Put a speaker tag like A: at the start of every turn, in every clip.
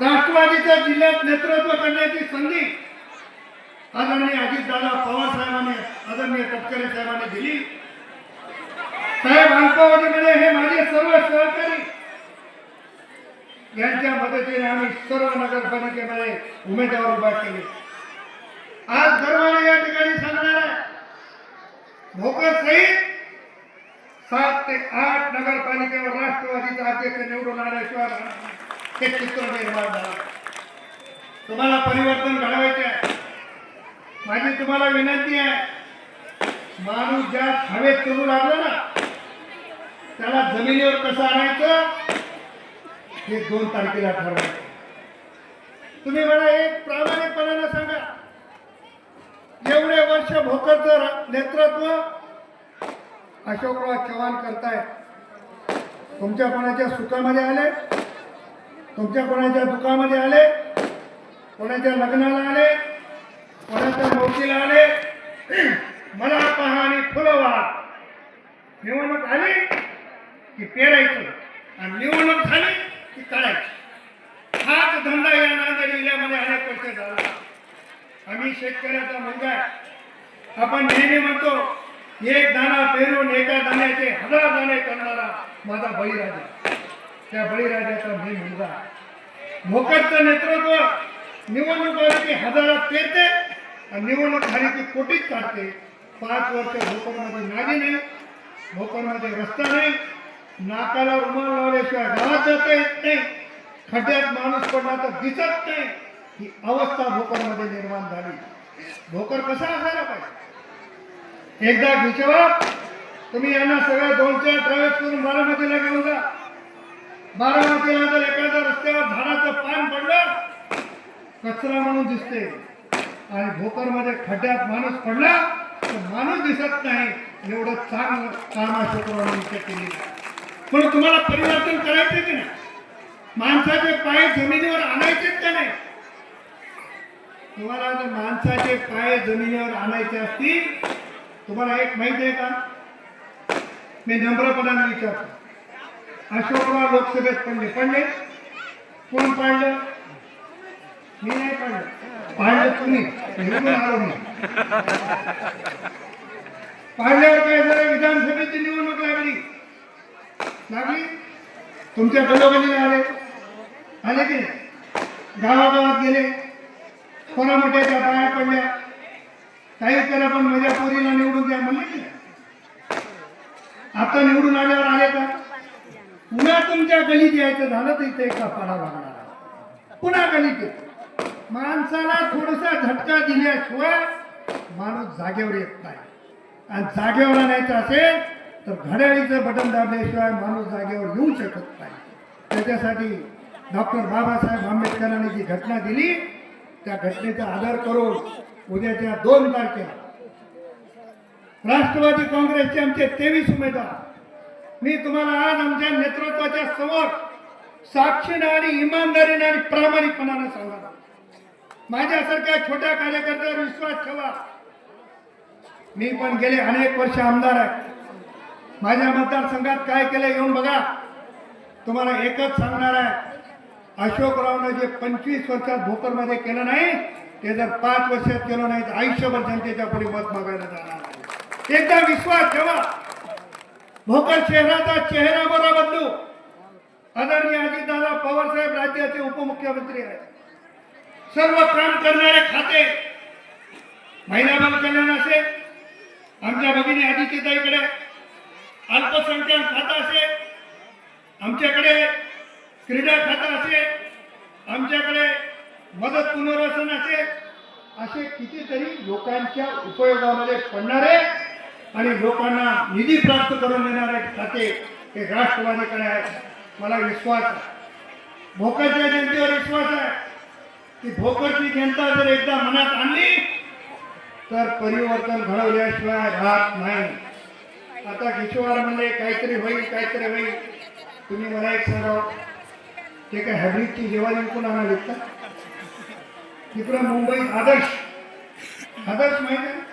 A: राष्ट्रवादीच्या जिल्ह्यात नेतृत्व करण्याची संधी आदरणीय अजितदादा पवार साहेबांनी आदरणीय तटकरे साहेबांनी दिली. साहेब अल्पावधीमध्ये हे माझे सर्व सहकारी यांच्या मदतीने आम्ही सर्व नगरपालिकेमध्ये उमेदवार उभा केले. आज गर्वाने या ठिकाणी सांगणार आहे. भोकर सहित सात ते आठ नगरपालिकेवर राष्ट्रवादीचा अध्यक्ष निवडून आल्याशिवाय राहणार हे चित्र निर्माण झालं. तुम्हाला परिवर्तन घडवायचे आहे माझी तुम्हाला विनंती आहे. माणूस ज्या हवेत करू लागला ना त्याला जमिनीवर कसं आणायचं? हे दोन तारखेला ठरवायचं. तुम्ही मला एक प्रामाणिकपणानं सांगा. एवढे वर्ष भोकरचं नेतृत्व अशोकराव चव्हाण करताय तुमच्या कोणाच्या सुखामध्ये आले? तुमच्या कोणाच्या दुखामध्ये आले? कोणाच्या लग्नाला आले? कोणाच्या नोकरीला आले? मला पहा आणि फुलं निवडणूक आली की पेरायचं आणि निवडणूक झाली की काढायची. हाच धंदा या नांदेड जिल्ह्यामध्ये अनेक वर्ष झाला. आम्ही शेतकऱ्याचा मुलगा आहे. आपण नेहमी म्हणतो एक दाणा पेरून एका दाण्याचे हजार दाणे करणारा माझा बळीराजा. त्या बळीराजाचा मी मुलगा भोकरचं नेतृत्व निवडणूक आली की हजारात पेरते आणि निवडणूक झाली की कोटीत काढते. पाच वर्ष भोकरमध्ये नादी नाही भोकरमध्ये रस्ता नाही नाकाला रुमाल लावल्याशिवाय गावात जाता येत नाही खड्ड्यात माणूस पडला तर दिसत नाही. ही अवस्था भोकरमध्ये निर्माण झाली. भोकर कसा असायला पाहिजे? एकदा विचारा. तुम्ही यांना सगळ्या दोन चार ट्रॅव्हल्स करून बारामतीला घेऊन जा. बारामतीला जर एखाद्या रस्त्यावर झाडाचं पान पडलं कचरा म्हणून दिसते. आणि भोकरमध्ये खड्ड्यात माणूस पडला तर माणूस दिसत नाही. एवढं चांगलं काम अशोकरावांनी केली पण तुम्हाला परिवर्तन करायचे की नाही? माणसाचे पाय जमिनीवर आणायचेच का नाही? तुम्हाला जर माणसाचे पाय जमिनीवर आणायचे असतील तुम्हाला एक माहिती आहे का? मी नम्रपणाने विचारतो. अशोकराव लोकसभेत पडले. पडले? कोण पाडलं? मी नाही पाडलं. पाडलं तुम्ही. निवडून पाडल्यावर काय झालं? विधानसभेची निवडणूक लागली. लागली? तुमच्या गलोगलीला आले. आले की गावागावात गेले. कोणा मोठ्याच्या पाया पडल्या. काही करा पण माझ्या पोरीला निवडून द्या म्हणले की आता निवडून आल्यावर आले का? पुन्हा तुमच्या गलीत यायचं झालं तर इथे एका पाडा लागणार पुन्हा गलीत येत माणसाला थोडासा झटका दिल्याशिवाय माणूस जागेवर येत नाही. आणि जागेवर आणायचं असेल तर घड्याळीचं बटन दाबल्याशिवाय माणूस जागेवर येऊ शकत नाही. त्याच्यासाठी डॉक्टर बाबासाहेब आंबेडकरांनी जी घटना दिली त्या घटनेचा आदर करून उद्याच्या दोन तारखेला राष्ट्रवादी काँग्रेसचे आमचे तेवीस उमेदवार मी तुम्हाला आज आमच्या नेतृत्वाच्या समोर साक्षीनं आणि इमानदारीने आणि प्रामाणिकपणाने सांगा माझ्यासारख्या छोट्या कार्यकर्त्यावर विश्वास ठेवा. मी पण गेले अनेक वर्ष आमदार आहे. माझ्या मतदारसंघात काय केलं येऊन बघा. तुम्हाला एकच सांगणार आहे. अशोकरावनं जे पंचवीस वर्षात भोकरमध्ये केलं नाही ते जर पाच वर्षात केलं नाही तर आयुष्यभर जनतेच्या पुढे मत मागायला जाणार एकदा विश्वास ठेवा. भोकर शहराचा चेहरा बरा बदलू. आदरणीय अजितदादा पवार साहेब राज्याचे उपमुख्यमंत्री आहेत. सर्व काम करणारे खाते महिला बाल कल्याण असेल. आमच्या भगिनी आदित्यताईकडे अल्पसंख्याक खातं असेल. आमच्याकडे क्रीडा खातं असेल. आमच्याकडे मदत पुनर्वसन असेल. असे कितीतरी लोकांच्या उपयोगामध्ये पडणारे आणि लोकांना निधी प्राप्त करून देणारे खाते हे राष्ट्रवादीकडे आहेत. मला विश्वास आहे. भोकरच्या जनतेवर विश्वास आहे. की भोकरची जनता जर एकदा मनात आणली तर परिवर्तन घडवल्याशिवाय राहत नाही. आता किशोर म्हणजे काहीतरी होईल काहीतरी होईल. तुम्ही मला एक सांगा ते काय हॅब्रिकची जेवण विकून आणालीत का? तिकडं मुंबई आदर्श. आदर्श माहिती आहे?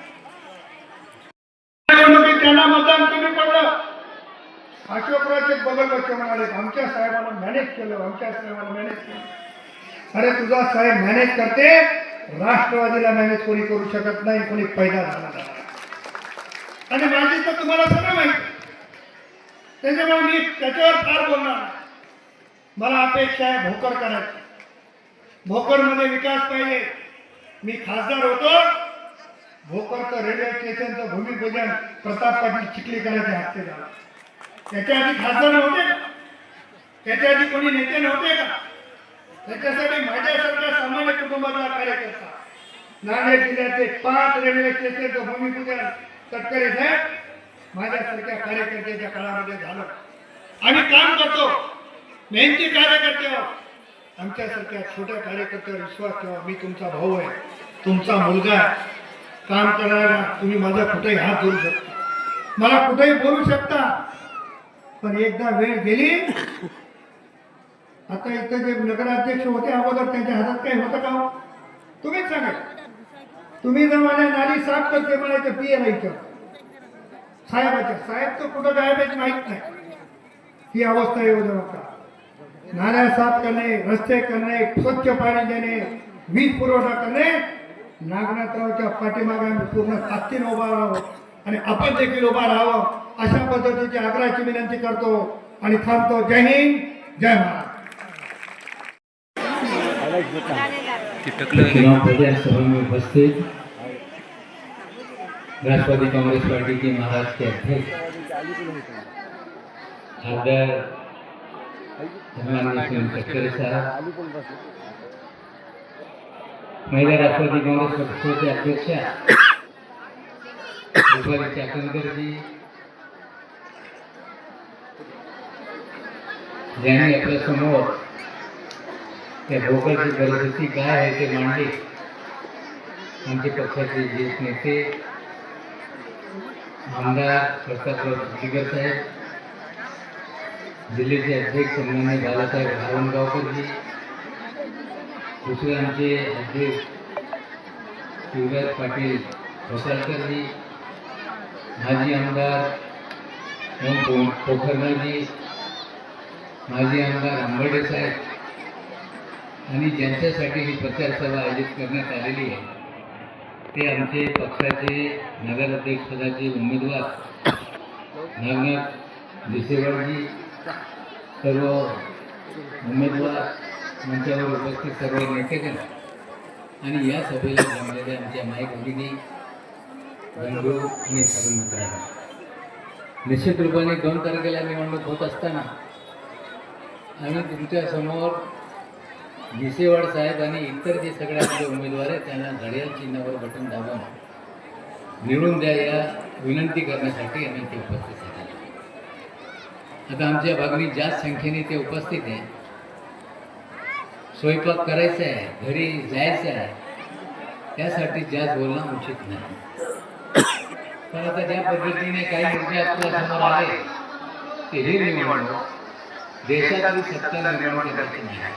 A: मतदान कमी पडलं. अशोकराचे बगल बच्चे म्हणाले आमच्या साहेबांना मॅनेज केलं आमच्या साहेबांना मॅनेज केलं. अरे तुझा साहेब मॅनेज करते राष्ट्रवादीला मॅनेज कोणी करू शकत नाही कोणी पैदा झाला आणि माझी तर तुम्हाला सगळं माहिती त्याच्यामुळे मी त्याच्यावर फार बोलणार मला अपेक्षा आहे भोकर करायची. भोकरमध्ये विकास पाहिजे. मी खासदार होतो. भोकरचं रेल्वे स्टेशनचं भूमिपूजन प्रताप पाटील चिखलीकरांच्या हस्ते झालं. त्याच्या आधी खासदार नव्हते का? त्याच्या आधी कोणी नेते नव्हते का? त्याच्यासाठी माझ्यासारख्या सामान्य कुटुंबाचा कार्यकर्ता. नांदेड जिल्ह्याचे पाच रेल्वे स्टेशनचं भूमिपूजन तटकरे साहेब माझ्यासारख्या कार्यकर्त्याच्या काळामध्ये झालं. आम्ही काम करतो. मेहनती कार्यकर्ते हो. आमच्यासारख्या छोट्या कार्यकर्त्यावर विश्वास ठेवा. मी तुमचा भाऊ आहे. तुमचा मुलगा आहे. काम करायला तुम्ही माझा कुठेही हात धरू शकता. मला कुठेही बोलू शकता. पण एकदा वेळ गेली आता इथं जे नगराध्यक्ष होते अगोदर त्यांच्या हातात काही होतं का हो? तुम्हीच सांगा. तुम्ही जर माझ्या नाली साफ करते मला म्हणायचं पिये इथं साहेबाच्या साहेब तर कुठं गायब आहेत माहीत नाही. ही अवस्था येऊ देऊ नका. नाल्या साफ करणे रस्ते करणे स्वच्छ पाणी देणे वीज पुरवठा करणे नागनाथरावच्या पाठीमागे आम्ही पूर्ण ताकदीने उभा राहावं आणि आपण देखील उभा राहावं अशा पद्धतीची आग्रहाची विनंती करतो आणि थांबतो. जय हिंद जय
B: महाराष्ट्र उपस्थित राष्ट्रवादी कांग्रेस पार्टी के महाराष्ट्र के अध्यक्ष खासदार धर्मानंद सिंह साहब महिला राष्ट्रवादी काँग्रेस पक्षाचे अध्यक्ष रुपाली चाकणकर जी ज्यांनी आपल्यासमोर त्या भोकरची परिस्थिती काय आहे ते मांडली आमचे पक्षाचे ज्येष्ठ नेते आमदार प्रतापराव चिखलीकर साहेब जिल्ह्याचे अध्यक्ष सन्मान्य बालासाहेब धारणगावकरजी दुसरे आमचे अध्यक्ष शिवराज पाटील होसाळकरजी माजी आमदार पोखरणजी माजी आमदार आंबर्डे साहेब आणि ज्यांच्यासाठी ही प्रचारसभा आयोजित करण्यात आलेली आहे. ते आमचे पक्षाचे नगराध्यक्षपदाचे उमेदवार नागनाथ दिसेवाडजी सर्व उमेदवार मंचावर उपस्थित सर्व नेतेगण आणि या सभेला जमलेल्या आमच्या माईक भगिनी बंधू आणि सर्व मित्रांना. निश्चित रूपाने दोन तारखेला निवडणूक होत असताना आम्ही तुमच्यासमोर भिसेवाड साहेब आणि इतर जे सगळे आपले उमेदवार आहेत त्यांना घड्याळ चिन्हावर बटन दाबून निवडून द्या या विनंती करण्यासाठी आम्ही ते उपस्थित झाले आता आमच्या भागनी जास्त संख्येने ते उपस्थित आहे स्वयंपाक करायचा आहे घरी जायचं आहे त्यासाठी जास्त बोलणं उचित नाही. पण आता ज्या पद्धतीने काही मुद्दे आपल्या समोर आले ते हे निवडणूक. देशातली सत्ता निर्माण करायची नाही.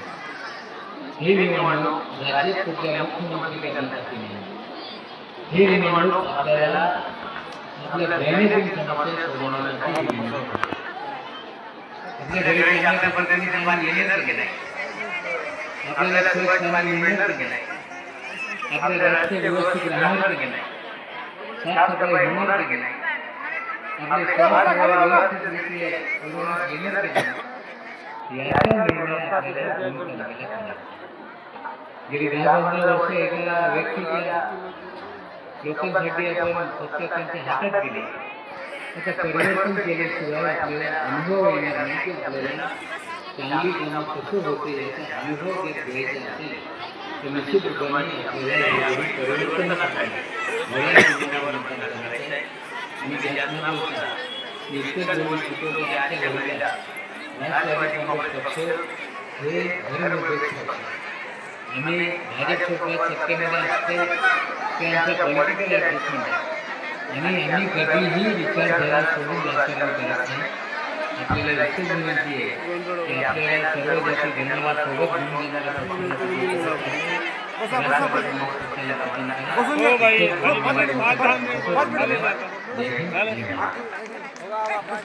B: ही निवडणूक राज्यात कुठल्या मुख्यमंत्री करण्यासाठी नाही. ही निवडणूक आपल्याला आपल्या दैनंदिन समस्या सोडवण्यासाठी ही. आपल्या घरी चांगल्या पद्धतीने की नाही? आपल्याला स्वच्छ पाणी मिळणार की नाही? आपले रस्ते व्यवस्थित राहणार की नाही? साफसफाई होणार की नाही? आपले समाजसेवा व्यवस्थितरित्या पुरवण्यात येणार की नाही? याचा निर्णय आपल्याला दोन तारखेला करायचा आहे. गेली दहा पंधरा वर्ष एका व्यक्तीच्या लोकांसाठी आपण फक्त त्यांच्या हातात दिले आता परिवर्तन केल्याशिवाय आपल्याला अनुभव येणार नाही की आपल्याला चांगली कामं कसं होते याचा अनुभव घेत घ्यायचा असेल तर निश्चित आपल्याला परिवर्तन करायचं मला या जीवनावर मतदान करायचं राष्ट्रवादी हे। धर्मनिरपेक्ष आम्ही भाजपसोबत सत्तेमध्ये असते ते आमचं पॉलिटिकल ॲडजस्टमेंट आहे आणि आम्ही कधीही विचारधारा सोडून राजकारण करत नाही आपल्याला इतकंच विनंती आहे. की आपल्याला सर्व घेऊन.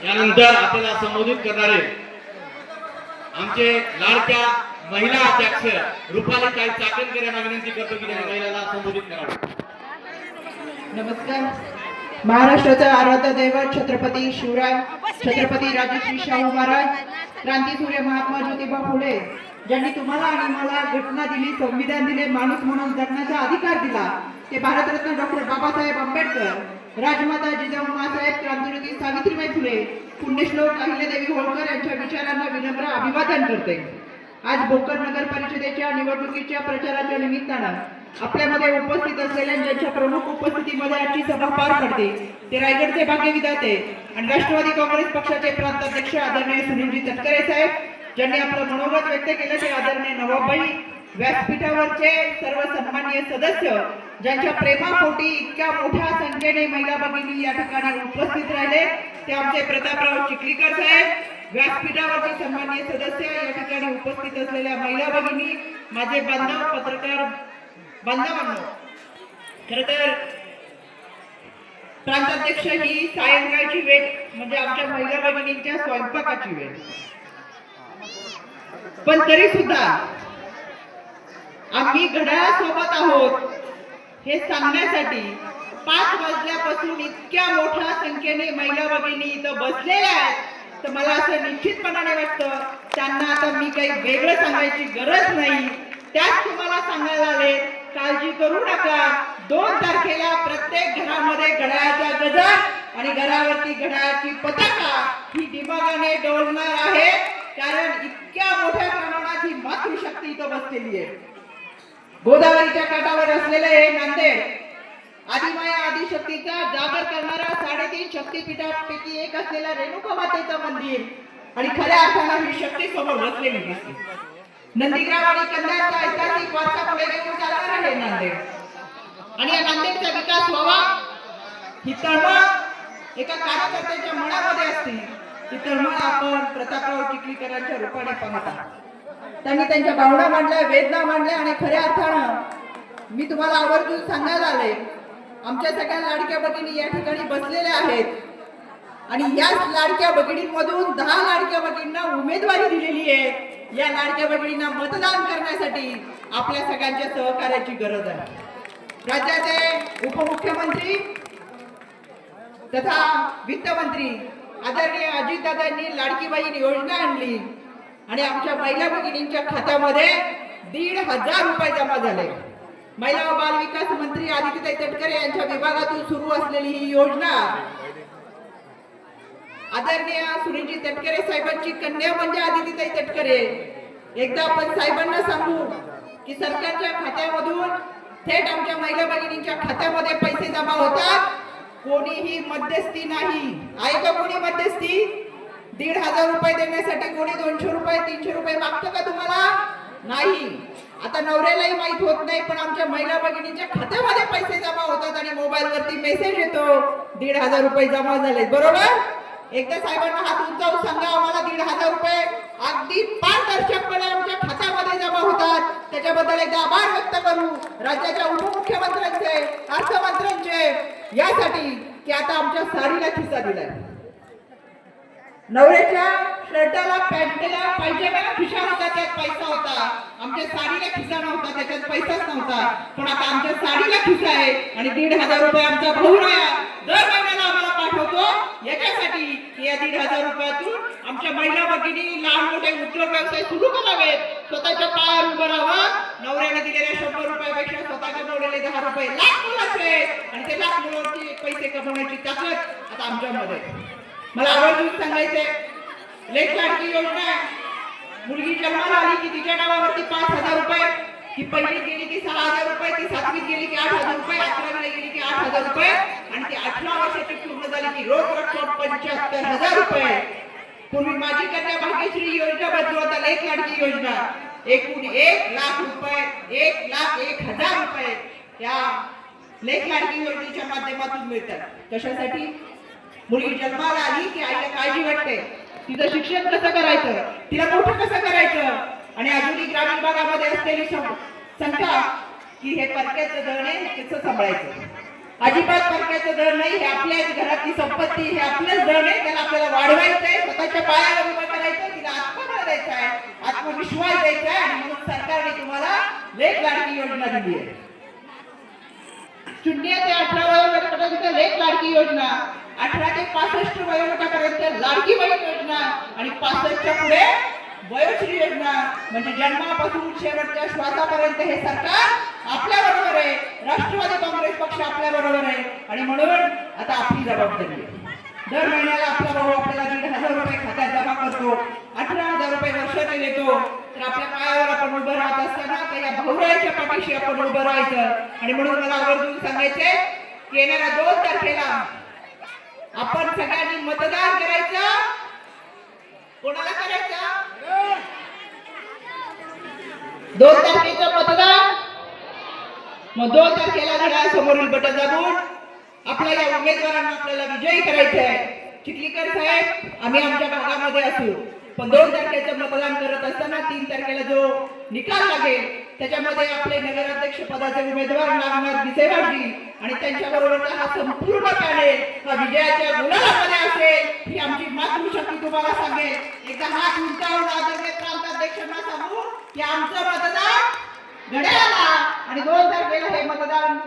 C: यानंतर आपल्याला संबोधित करणारे आमचे लाडक्या महिला अध्यक्ष रुपाली ताई चाकणकर यांना विनंती करतो की त्यांनी महिलांना संबोधित करावं.
D: नमस्कार. महाराष्ट्राचा आराध्य दैवत छत्रपती शिवराय छत्रपती राजश्री शाहू महाराज क्रांतीसूर्य महात्मा ज्योतिबा फुले ज्यांनी तुम्हाला आणि मला घटना दिली संविधान दिले माणूस म्हणून जगण्याचा अधिकार दिला ते भारतरत्न डॉक्टर बाबासाहेब आंबेडकर राजमाता जिजाऊ मासाहेब क्रांतिज्योती सावित्रीबाई फुले पुण्यश्लोक अहिल्यादेवी होळकर यांच्या विचारांना विनम्र अभिवादन करते. आज भोकर नगर परिषदेच्या निवडणुकीच्या प्रचाराच्या निमित्तानं आपल्यामध्ये उपस्थित असलेल्या ज्यांच्या प्रमुख उपस्थितीमध्ये आजची सभा पार पडते ते रायगडचे भाग्यविधाते आणि राष्ट्रवादी काँग्रेस पक्षाचे प्रांताध्यक्ष आदरणीय सुनीलजी तटकरे साहेब ज्यांनी आपलं मनोगत व्यक्त केलं ते आदरणीय नवाबाई व्यासपीठावरचे सर्व सन्माननीय सदस्य ज्यांच्या प्रेमापोटी इतक्या मोठ्या संख्येने महिला भगिनी या ठिकाणी उपस्थित राहिले ते आमचे प्रतापराव चिखलीकर साहेब व्यासपीठावरचे सन्माननीय सदस्य या ठिकाणी उपस्थित असलेल्या महिला भगिनी माझे बांधव पत्रकार बांधवांनो खर तर प्रांताध्यक्ष ही सायंकाळची वेळ म्हणजे आमच्या महिला भगिनींच्या स्वयंपाकाची वेळ. पण तरी सुद्धा आम्ही घड्याळासोबत आहोत हे सांगण्यासाठी पाच वाजल्यापासून इतक्या मोठ्या संख्येने महिला भगिनी इथं बसलेल्या आहेत. तर मला असं निश्चितपणाने वाटतं त्यांना आता मी काही वेगळं सांगायची गरज नाही. त्याच तुम्हाला सांगायला आले काळजी करू नका. दोन तारखेला प्रत्येक घरामध्ये घड्याळाचा गजर आणि घरावरती घड्याळाची पताका ही दिमागाने डोलणार आहे. कारण इतक्या मोठ्या प्रमाणात ही मातृशक्ती इथं बसलेली आहे. गोदावरीच्या काठावर असलेले हे नांदेड आदिमाया आदिशक्तीचा जागर करणारा साडेतीन शक्तीपीठापैकी एक असलेला रेणुका मातेचं मंदिर. आणि खऱ्या अर्थानं ही शक्ती समोर बसलेली दिसते. नंदीग्राम आणि कन्याचा ऐतिहासिक वारसा पुढे घेऊन चालणार आहे नांदेड. आणि या नांदेडचा विकास व्हावा ही तळमळ एका कार्यकर्त्याच्या मनामध्ये असते. ही तळमळ आपण प्रतापराव चिखलीकरांच्या रूपाने पाहता त्यांनी त्यांच्या भावना मांडल्या वेदना मांडल्या आणि खऱ्या अर्थानं मी तुम्हाला आवर्जून सांगायला आले. आमच्या सगळ्या लाडक्या भगिनी या ठिकाणी बसलेल्या आहेत. आणि याच लाडक्या भगिनींमधून दहा लाडक्या भगिनींना उमेदवारी दिलेली आहे. या लाडक्या बहिणींना मतदान करण्यासाठी आपल्या सगळ्यांच्या सहकार्याची गरज आहे. राज्याचे उपमुख्यमंत्री तथा वित्तमंत्री आदरणीय अजितदादांनी लाडकी बहीण योजना आणली आणि आमच्या महिला भगिनींच्या खात्यामध्ये दीड हजार रुपये जमा झाले. महिला व बाल विकास मंत्री आदित्यताई तटकरे यांच्या विभागातून सुरू असलेली ही योजना आदरणीय सुनीलजी तटकरे साहेबांची कन्या म्हणजे आदितीताई तटकरे. एकदा आपण साहेबांना सांगू की सरकारच्या खात्यामधून थेट आमच्या महिला भगिनींच्या खात्यामध्ये पैसे जमा होतात. कोणीही मध्यस्थी नाही. आहे का कोणी मध्यस्थी? दीड हजार रुपये देण्यासाठी कोणी दोनशे रुपये तीनशे रुपये मागतं का तुम्हाला? नाही. आता नवऱ्यालाही माहीत होत नाही पण आमच्या महिला भगिनींच्या खात्यामध्ये पैसे जमा होतात आणि मोबाईल वरती मेसेज येतो. दीड हजार रुपये जमा झाले बरोबर? एकदा साहेबांना हात उंचावून सांगा आम्हाला दीड हजार रुपये अगदी पारदर्शकपणे आमच्या खात्यामध्ये जमा होतात. त्याच्याबद्दल एकदा आभार व्यक्त करू. राज्याच्या उपमुख्यमंत्र्यांचे अर्थमंत्र्यांचे यासाठी की आता आमच्या साडीला खिस्सा दिलाय. नवऱ्याच्या शर्टाला पॅन्टला पायजाम्याला खिशा होता त्यात पैसा होता. आमच्या साडीला खिसा नव्हता त्याच्यात पैसाच नव्हता. पण आता आमच्या साडीला खिसा आहे आणि दीड हजार रुपये आमचा भाऊ राया दर पाठवतो याच्यासाठी या दीड हजार रुपयातून आमच्या महिला भगिनी लहान मोठे उद्योग व्यवसाय सुरू करावेत. स्वतःच्या पायावर उभं राहावं. नवऱ्याने दिलेल्या शंभर रुपयापेक्षा स्वतःच्या नवऱ्याने दहा रुपये लाख मुलाचे आणि ते लाख मुलांची पैसे कमवण्याची ताकद आता आमच्यामध्ये मला आवर्जून सांगायचंय लेख लाडकी योजना मुलगी जन्माला आली की तिच्या नावावरती पाच हजार रुपये. ही पहिली गेली की सहा हजार रुपये ती सातवीत गेली की आठ हजार रुपये अकरावीला गेली की आठ हजार रुपये आणि ती अठरा वर्षाची पूर्ण झाली की रोख रक्कम पंच्याहत्तर हजार रुपये. पूर्वी माझी कन्या भाग्यश्री योजना बदलवत आता लेख लाडकी योजना. एकूण एक लाख रुपये एक लाख एक हजार रुपये या लेख लाडकी योजनेच्या माध्यमातून मिळतात. कशासाठी? मुलगी जन्माला आली की आईला काळजी वाटते. तिचं शिक्षण कसं करायचं? तिला मोठं कसं करायचं? आणि आधुनिक ग्रामीण भागामध्ये असलेली सं- की हे परक्याचं धन आहे हे सांभाळायचं. अजिबात परक्याचं धन नाही हे आपल्याच घरातली संपत्ती हे आपलंच धन आहे त्याला आपल्याला वाढवायचं आहे स्वतःच्या पायावर उभं करायचं तिला आत्मबळ द्यायचा आहे आत्मविश्वास द्यायचा आहे आणि म्हणून सरकारने तुम्हाला लेख लाडकी योजना दिली आहे. शून्य ते अठरा वयोगटापर्यंत लेख लाडकी योजना अठरा ते पासष्ट वयोगटापर्यंत लाडकी बहीण योजना आणि पासष्टच्या पुढे वयोश्री योजना म्हणजे जन्मापासून शेवटच्या श्वासापर्यंत हे सरकार आपल्या बरोबर आहे. राष्ट्रवादी काँग्रेस पक्ष आपल्या बरोबर आहे. आणि म्हणून आता आपली जबाबदारी आहे. दर महिन्याला आपला भाऊ आपल्याला दीड हजार रुपये खात्यात जमा करतो. अठरा हजार रुपये वर्षाने देतो. तर आपल्या पायावर आपण उभं राहत असताना तर या भाऊरायाच्या पाठीशी आपण उभं राहायचं. आणि म्हणून मला आवर्जून सांगायचे की येणाऱ्या दोन तारखेला आपण सगळ्यांनी मतदान करायचं. कोणाला करायचं? दोन तारखेचं मतदान. मग दोन तारखेला घडा समोरील बटन दाबून आपल्याला उमेदवारांना आपल्याला विजयी करायचं आहे चिखलीकर साहेब आम्ही आमच्या भागामध्ये असू. पण दोन तारखेचं मतदान करत असताना तीन तारखेला जो निकाल लागेल त्याच्यामध्ये आपले नगराध्यक्ष पदाचे उमेदवार नागनाथ गिसेवाडजी आणि त्यांच्याबरोबरचा हा संपूर्ण पॅनेल हा विजयाच्या गुलाबामध्ये असेल ही आमची मातृशक्ती तुम्हाला सांगेल एकदा हात उंचावून आदरणीय प्रांताध्यक्षांना सांगू की आमचं मतदान घड्याला आणि दोन तारखेला हे मतदान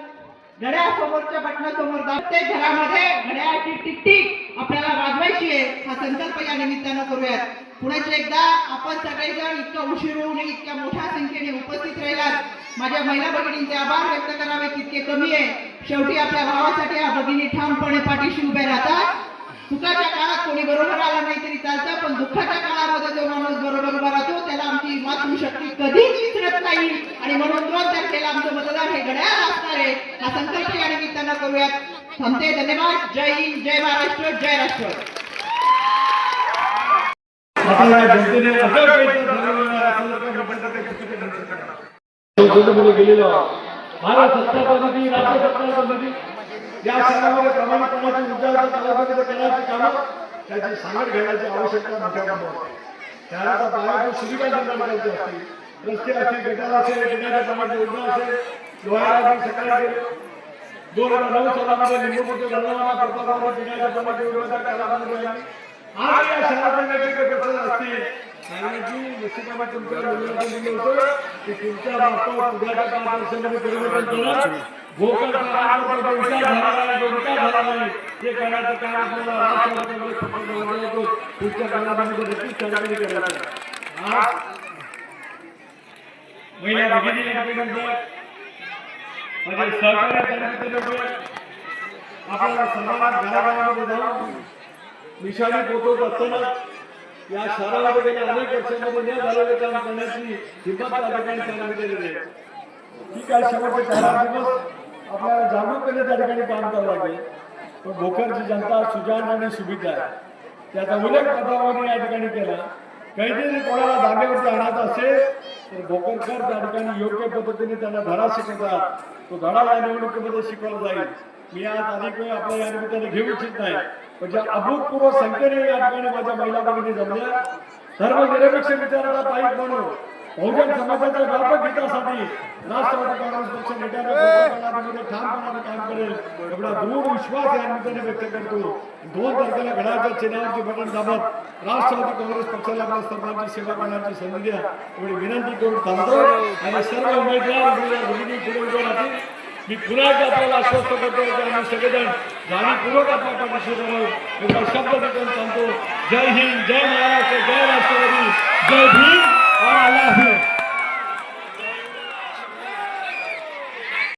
D: घड्याळ समोरच्या बटनासमोर प्रत्येक घरामध्ये घड्याळाची टिकटिक आपल्याला वाजवायची आहे. हा संकल्प या निमित्तानं करूयात. पुण्याचे एकदा आपण सगळेजण इतकं उशीर होऊ नये इतक्या मोठ्या संख्येने उपस्थित राहिलात. माझ्या महिला भगिनींचे आभार व्यक्त करावे तितके कमी आहे. शेवटी आपल्या भावासाठी या भगिनी ठामपणे पाठीशी उभ्या राहतात. सुखाच्या काळात कोणी बरोबर आला नाही तरी चालतं पण दुःखाच्या काळामध्ये जो माणूस बरोबर उभा राहतो त्याला मातृशक्ती कधीच विसरत नाही. आणि म्हणून दोन तारखेला आमचं मतदान हे घड्याळ असणार आहे. हा संकल्प या निमित्तानं करूयात. थांबते. धन्यवाद. जय हिंद. जय महाराष्ट्र. जय राष्ट्र.
E: गेलेलो भारत राज्य या सणामध्ये प्रमाणपणाची सांगड घेण्याची आवश्यकता मोठ्या प्रमाणात आहे. त्याला सुविधा निर्माण असतील रस्ते असतील गटार असेल पिण्याच्या पाण्याची योजना असेल लोहारा आपण सकाळी गेलो दोन हजार नऊ सालामध्ये निवडणुकीत लढवणारा प्रतापराव पिण्याच्या पाण्याची योजना त्या आज या शहरातील वेगवेगळे प्रश्न असतील सांगण्याची निश्चितपणे तुमच्या मुलांना दिलं होतं की तुमच्या मार्फत उद्याच्या पाच परिवर्तन करून आपल्याला? राष्ट्रवादी म्हणजे घराघरामध्ये जाऊन पोचवत असताना या शहराला गेल्या अनेक वर्षांमध्ये झालेलं काम करण्याची हिंमत त्या ठिकाणी आहे. ठीक आहे शेवटचे चार दिवस आपल्याला जागरूकपणे त्या ठिकाणी काम करावं लागेल. पण भोकरची जनता सुजाण आणि सुविधा आहे. त्याचा उल्लेख पत्रामध्ये या ठिकाणी केला काहीतरी कोणाला जागेवरती आणायचं असेल तर भोकरकर त्या ठिकाणी योग्य पद्धतीने त्यांना धडा शिकवतात. तो धडा या निवडणुकीमध्ये शिकवला जाईल. मी आज अनेक वेळ आपल्या या निमित्ताने घेऊ इच्छित नाही. पण ज्या अभूतपूर्व संख्येने या ठिकाणी माझ्या महिला भगिनी जमल्या. धर्मनिरपेक्ष विचाराला पाहिजे म्हणून बहुजन समाजाच्या व्यापक हितासाठी राष्ट्रवादी काँग्रेस पक्ष नेत्यामध्ये ठामपणाने काम करेल. एवढा दृढ विश्वास या निमित्ताने व्यक्त करतो. दोन तारखेला घडाच्या चिन्हावरची बटन दाबत राष्ट्रवादी काँग्रेस पक्षाला आपल्या सर्वांची सेवा करण्याची संधी द्या. एवढी विनंती करून थांबतो. आणि सर्व उमेदवार पुढे उभे राहतील मी पुन्हा एकदा आपल्याला आश्वस्त करतो की आम्ही सगळेजण जाणीवपूर्वक आपल्या पाठीशी राहू. एवढा शब्द देखील सांगतो. जय हिंद जय महाराष्ट्र जय राष्ट्रवादी. जय Bhim. All right, love you.